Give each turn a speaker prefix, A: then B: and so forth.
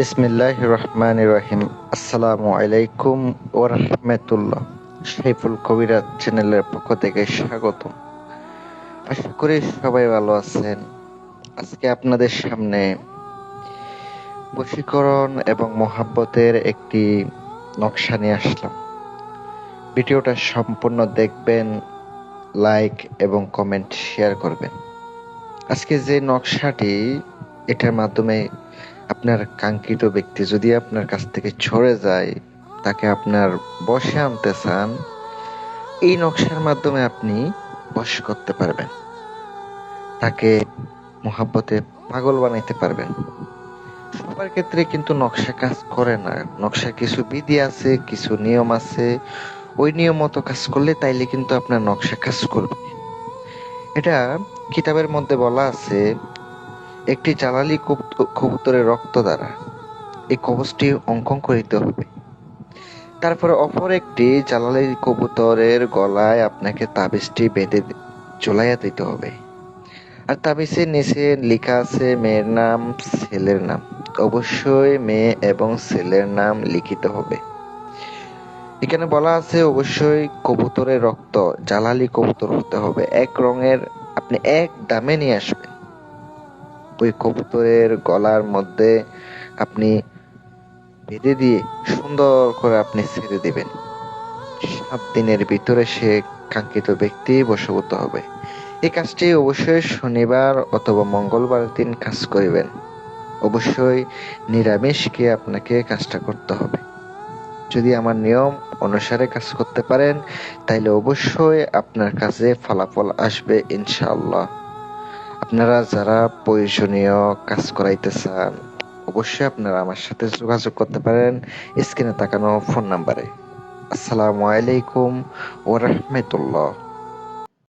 A: বিসমিল্লাহ রহমান রহিম আসসালামু আলাইকুম ও রহমতুল্লাহ। সাইফুল কবিরাজ চ্যানেলের পক্ষ থেকে স্বাগত আশা করি সবাই ভালো আছেন। আজকে আপনাদের সামনে বশীকরণ এবং মোহাব্বতের একটি নকশা নিয়ে আসলাম। ভিডিওটা সম্পূর্ণ দেখবেন, লাইক এবং কমেন্ট শেয়ার করবেন। আজকে যে নকশাটি, এটার মাধ্যমে আপনার কাঙ্ক্ষিত ব্যক্তি যদি আপনার কাছ থেকে ছড়ে যায়, তাকে আপনার বসে আনতে চান, এই নকশার মাধ্যমে আপনি বশ করতে পারবেন। তাকে মোহাব্বতে পাগল বানাইতে পারবেন। সবার ক্ষেত্রে কিন্তু নকশা কাজ করে না। নকশা কিছু বিধি আছে, কিছু নিয়ম আছে। ওই নিয়ম মতো কাজ করলে তাইলে কিন্তু আপনার নকশা কাজ করবে। এটা কিতাবের মধ্যে বলা আছে একটি জালালি কবুতরের রক্ত দ্বারা এই কবচটি অঙ্কন করিতে হবে তারপরে অপর একটি জ্বালালি কবুতরের গলায় আপনাকে তাবিজটি বেঁধে ঝোলাইয়া দিতে হবে। আর তাবিজের নিচে লেখা আছে, মেয়ের নাম ছেলের নাম। অবশ্যই মেয়ে এবং ছেলের নাম লিখিত হবে। এখানে বলা আছে, অবশ্যই কবুতরের রক্ত, জ্বালালি কবুতর হতে হবে। এক রঙের, আপনি এক দামে নিয়ে আসবেন। ওই কবুতরের গলার মধ্যে আপনি বেঁধে দিয়ে সুন্দর করে আপনি ছেড়ে দিবেন। সাত দিনের ভিতরে সে কাঙ্ক্ষিত ব্যক্তি বশভূত হবে। এই কাজটি অবশ্যই শনিবার অথবা মঙ্গলবার দিন কাজ করিবেন। অবশ্যই নিরামিষকে আপনাকে কাজটা করতে হবে। যদি আমার নিয়ম অনুসারে কাজ করতে পারেন, তাইলে অবশ্যই আপনার কাছে ফলাফল আসবে ইনশাআল্লাহ। আপনারা যারা প্রয়োজনীয় কাজ করাইতে চান অবশ্যই আপনারা আমার সাথে যোগাযোগ করতে পারেন স্ক্রিনে তাকানো ফোন নাম্বারে। আসসালামু আলাইকুম রাহমাতুল্লাহ।